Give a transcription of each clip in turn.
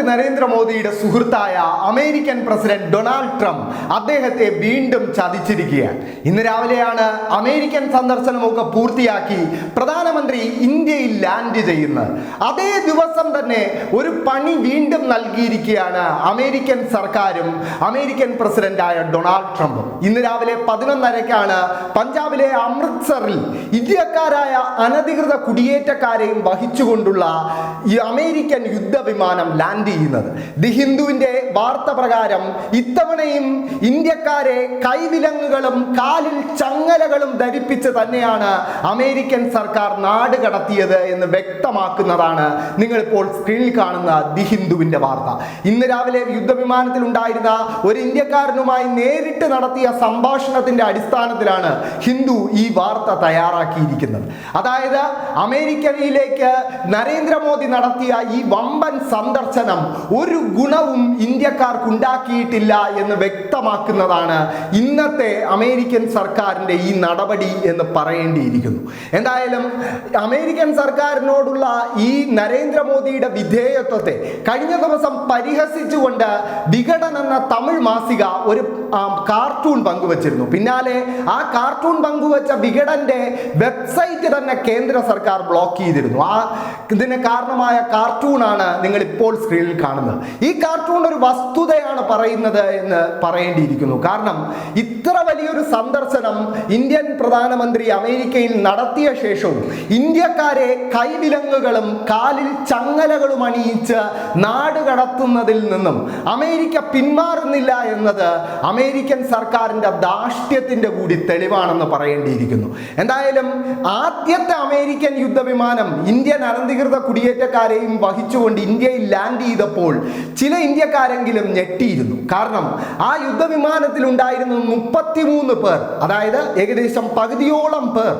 പ്രധാനമന്ത്രി നരേന്ദ്രമോദിയുടെ സുഹൃത്തായ അമേരിക്കൻ പ്രസിഡന്റ് ഡൊണാൾഡ് ട്രംപ് അദ്ദേഹത്തെ വീണ്ടും ചതിച്ചിരിക്കുകയാണ്. ഇന്ന് രാവിലെയാണ് അമേരിക്കൻ സന്ദർശനമൊക്കെ പൂർത്തിയാക്കി പ്രധാനമന്ത്രി ഇന്ത്യയിൽ ലാൻഡ് ചെയ്യുന്നത്. അതേ ദിവസം തന്നെ ഒരു പണി വീണ്ടും നൽകിയിരിക്കുകയാണ് അമേരിക്കൻ സർക്കാരും അമേരിക്കൻ പ്രസിഡന്റായ ഡൊണാൾഡ് ട്രംപും. ഇന്ന് രാവിലെ പതിനൊന്നരക്കാണ് പഞ്ചാബിലെ അമൃത്സറിൽ ഇന്ത്യക്കാരായ അനധികൃത കുടിയേറ്റക്കാരെയും വഹിച്ചുകൊണ്ടുള്ള ഈ അമേരിക്കൻ യുദ്ധവിമാനം ലാൻഡ് ചെയ്യുന്നത്. ദി ഹിന്ദുവിന്റെ വാർത്ത പ്രകാരം ഇത്തവണയും ഇന്ത്യക്കാരെ കൈവിലങ്ങുകളും കാലിൽ ചങ്ങലകളും ധരിപ്പിച്ച് തന്നെയാണ് അമേരിക്കൻ സർക്കാർ നാട് കടത്തിയത് എന്ന് വ്യക്തമാക്കുന്നതാണ് നിങ്ങളിപ്പോൾ സ്ക്രീനിൽ കാണുന്ന ദി ഹിന്ദുവിന്റെ വാർത്ത. ഇന്ന് രാവിലെ യുദ്ധവിമാനത്തിൽ ഉണ്ടായിരുന്ന ഒരു ഇന്ത്യക്കാരനുമായി നേരിട്ട് നടത്തിയ സംഭാഷണത്തിന്റെ അടിസ്ഥാനത്തിലാണ് ഹിന്ദു ഈ വാർത്ത തയ്യാറാക്കിയിരിക്കുന്നത്. അതായത് അമേരിക്കയിലേക്ക് നരേന്ദ്രമോദി നടത്തിയ ഈ വമ്പൻ സന്ദർശനം ഒരു ഗുണവും ഇന്ത്യക്കാർക്ക് ഉണ്ടാക്കിയിട്ടില്ല എന്ന് വ്യക്തമാക്കുന്നതാണ് ഇന്നത്തെ അമേരിക്കൻ സർക്കാരിന്റെ ഈ നടപടി എന്ന് പറയേണ്ടിയിരിക്കുന്നു. എന്തായാലും അമേരിക്കൻ സർക്കാരിനോടുള്ള ഈ നരേന്ദ്രമോദിയുടെ വിധേയത്വത്തെ കഴിഞ്ഞ ദിവസം പരിഹസിച്ചുകൊണ്ട് വിഘടൻ എന്ന തമിഴ് മാസിക ഒരു കാർട്ടൂൺ പങ്കുവച്ചിരുന്നു. പിന്നാലെ ആ കാർട്ടൂൺ പങ്കുവച്ച വിഘടന്റെ വെബ്സൈറ്റ് തന്നെ കേന്ദ്ര സർക്കാർ ബ്ലോക്ക് ചെയ്തിരുന്നു. ആ ഇതിന് കാരണമായ കാർട്ടൂണാണ് നിങ്ങൾ ഇപ്പോൾ സ്ക്രീനിൽ കാണുന്നത്. ഈ കാർട്ടൂൺ ഒരു വസ്തുതയാണ് പറയുന്നത് എന്ന് പറയേണ്ടിയിരിക്കുന്നു. കാരണം ഇത്ര വലിയൊരു ഇന്ത്യൻ പ്രധാനമന്ത്രി അമേരിക്കയിൽ നടത്തിയ ശേഷവും ഇന്ത്യക്കാരെ കൈവിലങ്ങുകളും കാലിൽ ചങ്ങലകളും അണിയിച്ച് നാട് കടത്തുന്നതിൽ നിന്നും അമേരിക്ക പിന്മാറുന്നില്ല എന്നത് അമേരിക്കൻ സർക്കാരിന്റെ ദാഷ്ട്യത്തിന്റെ കൂടി തെളിവാണെന്ന് പറയേണ്ടിയിരിക്കുന്നു. എന്തായാലും ആദ്യത്തെ അമേരിക്കൻ യുദ്ധവിമാനം ഇന്ത്യൻ അനധികൃത കുടിയേറ്റക്കാരെയും വഹിച്ചുകൊണ്ട് ഇന്ത്യയിൽ ലാൻഡ് ചെയ്തപ്പോൾ ചില ഇന്ത്യക്കാരെങ്കിലും ഞെട്ടിയിരുന്നു. കാരണം ആ യുദ്ധവിമാനത്തിൽ ഉണ്ടായിരുന്ന മുപ്പത്തിമൂന്ന് പേർ അതായത് ഏകദേശം പകുതിയോളം പേർ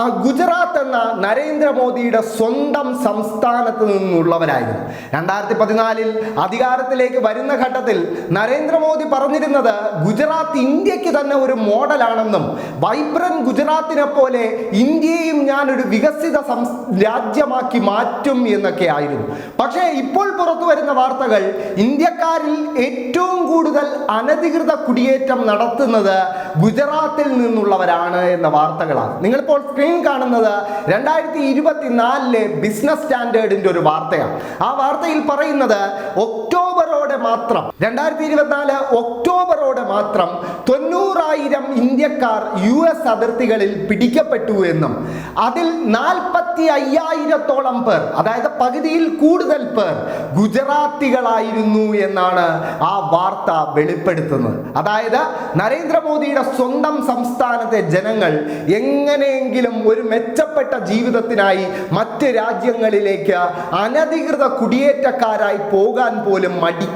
ആ ഗുജറാത്ത് എന്ന നരേന്ദ്രമോദിയുടെ സ്വന്തം സംസ്ഥാനത്ത് നിന്നുള്ളവരായിരുന്നു. രണ്ടായിരത്തി പതിനാലിൽ അധികാരത്തിലേക്ക് വരുന്ന ഘട്ടത്തിൽ നരേന്ദ്രമോദി പറഞ്ഞിരുന്നത് ഗുജറാത്ത് ഇന്ത്യയ്ക്ക് തന്നെ ഒരു മോഡലാണെന്നും വൈബ്രന്റ് ഗുജറാത്തിനെ പോലെ ഇന്ത്യയും ഞാൻ ഒരു വികസിത രാജ്യമാക്കി മാറ്റും എന്നൊക്കെ ആയിരുന്നു. പക്ഷേ ഇപ്പോൾ പുറത്തു വരുന്ന വാർത്തകൾ ഇന്ത്യക്കാരിൽ ഏറ്റവും കൂടുതൽ അനധികൃത കുടിയേറ്റം നടത്തുന്നത് ഗുജറാത്തിൽ നിന്നുള്ളവരാണ് എന്ന വാർത്തകളാണ്. നിങ്ങളിപ്പോൾ സ്ക്രീൻ കാണുന്നത് രണ്ടായിരത്തി ഇരുപത്തിനാലിലെ ബിസിനസ് സ്റ്റാൻഡേർഡിന്റെ ഒരു വാർത്തയാണ്. ആ വാർത്തയിൽ പറയുന്നത് ഒക്ടോബറോടെ മാത്രം. രണ്ടായിരത്തി ഇരുപത്തിനാല് ഒക്ടോബറോടെ മാത്രം തൊണ്ണൂറായിരം ഇന്ത്യക്കാർ യു എസ് അതിർത്തികളിൽ പിടിക്കപ്പെട്ടു എന്നും അതിൽ നാൽപ്പത്തി അയ്യായിരത്തോളം പേർ അതായത് പകുതിയിൽ കൂടുതൽ പേർ ഗുജറാത്തികളായിരുന്നു എന്നാണ് ആ വാർത്ത വെളിപ്പെടുത്തുന്നത്. അതായത് നരേന്ദ്രമോദിയുടെ സ്വന്തം സംസ്ഥാനത്തെ ജനങ്ങൾ എങ്ങനെയെങ്കിലും ഒരു മെച്ചപ്പെട്ട ജീവിതത്തിനായി മറ്റ് രാജ്യങ്ങളിലേക്ക് അനധികൃത കുടിയേറ്റക്കാരായി പോകാൻ പോലും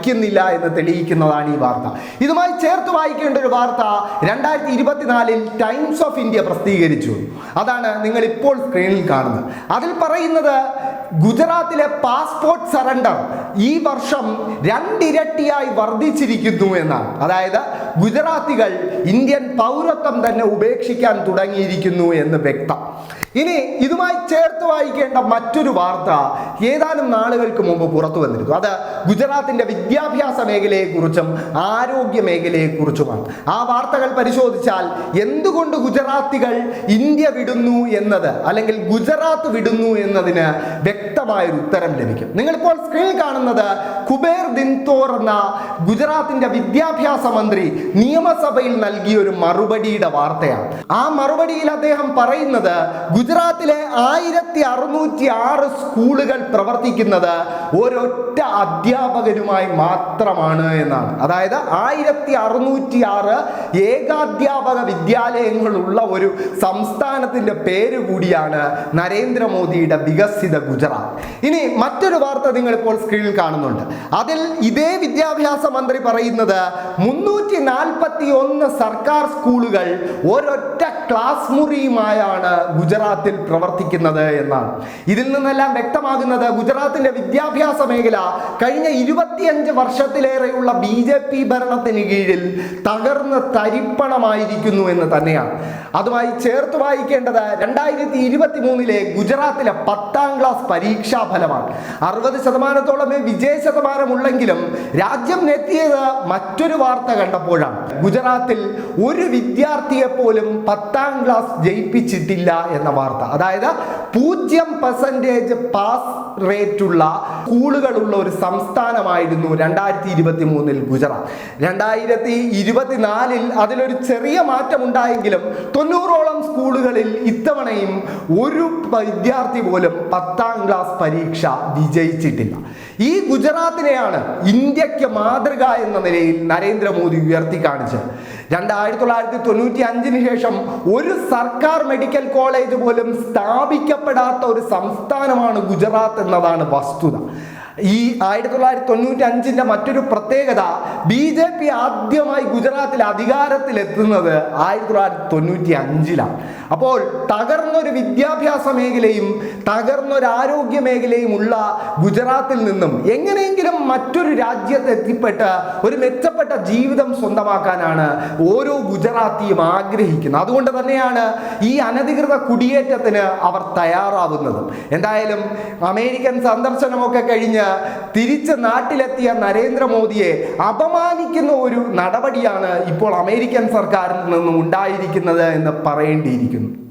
മടിക്കുന്നില്ല എന്ന് തെളിയിക്കുന്നതാണ് ഈ വാർത്ത. ഇതുമായി ചേർത്ത് വായിക്കേണ്ട ഒരു വാർത്ത രണ്ടായിരത്തി ഇരുപത്തിനാലിൽ ടൈംസ് ഓഫ് ഇന്ത്യ പ്രസിദ്ധീകരിച്ചു. അതാണ് നിങ്ങൾ ഇപ്പോൾ സ്ക്രീനിൽ കാണുന്നത്. അതിൽ പറയുന്നത് ഗുജറാത്തിലെ പാസ്പോർട്ട് സറണ്ടർ ഈ വർഷം രണ്ടിരട്ടിയായി വർദ്ധിച്ചിരിക്കുന്നു എന്നാണ്. അതായത് ഗുജറാത്തികൾ ഇന്ത്യൻ പൗരത്വം തന്നെ ഉപേക്ഷിക്കാൻ തുടങ്ങിയിരിക്കുന്നു എന്ന് വ്യക്തം. ഇനി ഇതുമായി ചേർത്ത് വായിക്കേണ്ട മറ്റൊരു വാർത്ത ഏതാനും നാളുകൾക്ക് മുമ്പ് പുറത്തു വന്നിരുന്നു. അത് ഗുജറാത്തിന്റെ വിദ്യാഭ്യാസ മേഖലയെക്കുറിച്ചും ആരോഗ്യ മേഖലയെക്കുറിച്ചുമാണ്. ആ വാർത്തകൾ പരിശോധിച്ചാൽ എന്തുകൊണ്ട് ഗുജറാത്തികൾ ഇന്ത്യ വിടുന്നു എന്നത് അല്ലെങ്കിൽ ഗുജറാത്ത് വിടുന്നു എന്നതിന് വ്യക്തമായൊരു ഉത്തരം ലഭിക്കും. നിങ്ങളിപ്പോൾ സ്ക്രീനിൽ കാണുന്നത് കുബേർ ദിൻതോർ എന്ന ഗുജറാത്തിന്റെ വിദ്യാഭ്യാസ മന്ത്രി നിയമസഭയിൽ നൽകിയ ഒരു മറുപടിയുടെ വാർത്തയാണ്. ആ മറുപടിയിൽ അദ്ദേഹം പറയുന്നത് ഗുജറാത്തിലെ ആയിരത്തി അറുന്നൂറ്റി ആറ് സ്കൂളുകൾ പ്രവർത്തിക്കുന്നത് ഒരൊറ്റ അധ്യാപകരുമായി മാത്രമാണ് എന്നാണ്. അതായത് ആയിരത്തി അറുന്നൂറ്റി ആറ് ഏകാധ്യാപക വിദ്യാലയങ്ങളുള്ള ഒരു സംസ്ഥാനത്തിന്റെ പേര് കൂടിയാണ് നരേന്ദ്രമോദിയുടെ വികസിത ഗുജറാത്ത്. ഇനി മറ്റൊരു വാർത്ത നിങ്ങളിപ്പോൾ സ്ക്രീനിൽ കാണുന്നുണ്ട്. അതിൽ ഇതേ വിദ്യാഭ്യാസ മന്ത്രി പറയുന്നത് മുന്നൂറ്റി നാൽപ്പത്തി ഒന്ന് സർക്കാർ സ്കൂളുകൾ ഒരൊറ്റ ക്ലാസ് മുറിയുമായാണ് ഗുജറാത്തിൽ പ്രവർത്തിക്കുന്നത് എന്നാണ്. ഇതിൽ നിന്നെല്ലാം വ്യക്തമാകുന്നത് ഗുജറാത്തിന്റെ വിദ്യാഭ്യാസ മേഖല കഴിഞ്ഞ ഇരുപത്തിയഞ്ച് വർഷത്തിലേറെയുള്ള ബി ജെ പി ഭരണത്തിന് കീഴിൽ തകർന്ന് തരിപ്പണമായിരിക്കുന്നു എന്ന് തന്നെയാണ്. അതുമായി ചേർത്ത് വായിക്കേണ്ടത് രണ്ടായിരത്തി ഇരുപത്തി മൂന്നിലെ ഗുജറാത്തിലെ പത്താം ക്ലാസ് പരീക്ഷാ ഫലമാണ്. അറുപത് ശതമാനത്തോളമേ വിജയ ശതമാനമുള്ളെങ്കിലും രാജ്യം നെത്തിയത് മറ്റൊരു വാർത്ത കണ്ടപ്പോഴാണ്. ഗുജറാത്തിൽ ഒരു വിദ്യാർത്ഥിയെ പോലും പത്താം ക്ലാസ് ജയിപ്പിച്ചിട്ടില്ല എന്ന വാർത്ത. അതായത് പൂജ്യം പെർസെന്റേജ് പാസ് റേറ്റുള്ള സ്കൂളുകളുള്ള ഒരു സംസ്ഥാനമായിരുന്നു രണ്ടായിരത്തി ഇരുപത്തി മൂന്നിൽ ഗുജറാത്ത്. രണ്ടായിരത്തി ഇരുപത്തിനാലിൽ അതിലൊരു ചെറിയ മാറ്റം ഉണ്ടായെങ്കിലും തൊണ്ണൂറോളം സ്കൂളുകളിൽ ഇത്തവണയും ഒരു വിദ്യാർത്ഥി പോലും പത്താം ക്ലാസ് പരീക്ഷ വിജയിച്ചിട്ടില്ല. ഈ ഗുജറാത്തിനെയാണ് ഇന്ത്യയ്ക്ക് മാതൃക എന്ന നിലയിൽ നരേന്ദ്രമോദി ഉയർത്തി കാണിച്ചത്. രണ്ടായിരത്തി തൊള്ളായിരത്തി തൊണ്ണൂറ്റി അഞ്ചിന് ശേഷം ഒരു സർക്കാർ മെഡിക്കൽ കോളേജ് പോലും സ്ഥാപിക്കപ്പെടാത്ത ഒരു സംസ്ഥാനമാണ് ഗുജറാത്ത് എന്നതാണ് വസ്തുത. ഈ ആയിരത്തി തൊള്ളായിരത്തി തൊണ്ണൂറ്റി അഞ്ചിന്റെ മറ്റൊരു പ്രത്യേകത ബി ജെ പി ആദ്യമായി ഗുജറാത്തിൽ അധികാരത്തിലെത്തുന്നത് ആയിരത്തി തൊള്ളായിരത്തി തൊണ്ണൂറ്റി അഞ്ചിലാണ് അപ്പോൾ തകർന്നൊരു വിദ്യാഭ്യാസ മേഖലയും തകർന്നൊരു ആരോഗ്യ മേഖലയും ഉള്ള ഗുജറാത്തിൽ നിന്നും എങ്ങനെയെങ്കിലും മറ്റൊരു രാജ്യത്ത് എത്തിപ്പെട്ട് ഒരു മെച്ചപ്പെട്ട ജീവിതം സ്വന്തമാക്കാനാണ് ഓരോ ഗുജറാത്തിയും ആഗ്രഹിക്കുന്നത്. അതുകൊണ്ട് തന്നെയാണ് ഈ അനധികൃത കുടിയേറ്റത്തിന് അവർ തയ്യാറാവുന്നത്. എന്തായാലും അമേരിക്കൻ സന്ദർശനമൊക്കെ കഴിഞ്ഞ് തിരിച്ച് നാട്ടിലെത്തിയ നരേന്ദ്രമോദിയെ അപമാനിക്കുന്ന ഒരു നടപടിയാണ് ഇപ്പോൾ അമേരിക്കൻ സർക്കാരിൽ നിന്നും ഉണ്ടായിരിക്കുന്നത് എന്ന് പറയേണ്ടിയിരിക്കുന്നു. ആയിരിക്കുന്നു